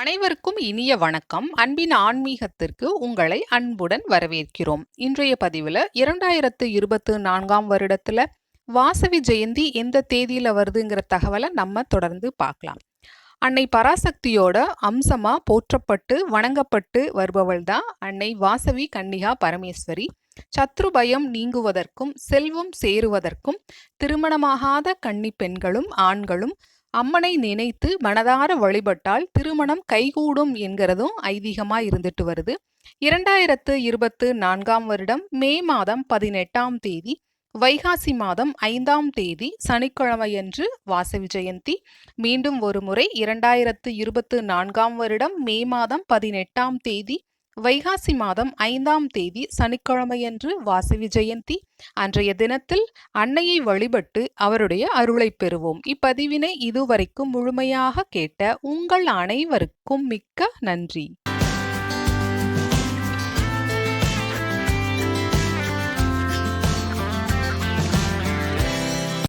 அனைவருக்கும் இனிய வணக்கம். அன்பின் ஆன்மீகத்திற்கு உங்களை அன்புடன் வரவேற்கிறோம். இன்றைய பதிவில் இரண்டாயிரத்து இருபத்து நான்காம் வருடத்தில் வாசவி ஜெயந்தி எந்த தேதியில் வருதுங்கிற தகவலை நம்ம தொடர்ந்து பார்க்கலாம். அன்னை பராசக்தியோட அம்சமா போற்றப்பட்டு வணங்கப்பட்டு வருபவள் தான் அன்னை வாசவி கன்னிகா பரமேஸ்வரி. சத்ரு பயம் நீங்குவதற்கும் செல்வம் சேருவதற்கும் திருமணமாகாத கன்னி பெண்களும் ஆண்களும் அம்மனை நினைத்து மனதார வழிபட்டால் திருமணம் கைகூடும் என்கிறதும் ஐதீகமாக இருந்துட்டு வருது. இரண்டாயிரத்து இருபத்து நான்காம் வருடம் மே மாதம் பதினெட்டாம் தேதி வைகாசி மாதம் ஐந்தாம் தேதி சனிக்கிழமையன்று வாசவி ஜெயந்தி மீண்டும் ஒரு முறை இரண்டாயிரத்து இருபத்து நான்காம் வருடம் மே மாதம் பதினெட்டாம் தேதி வைகாசி மாதம் ஐந்தாம் தேதி சனிக்கிழமையன்று வாசவி ஜெயந்தி அன்றைய தினத்தில் அன்னையை வழிபட்டு அவருடைய அருளை பெறுவோம். இப்பதிவினை இதுவரைக்கும் முழுமையாக கேட்ட உங்கள் அனைவருக்கும் மிக்க நன்றி.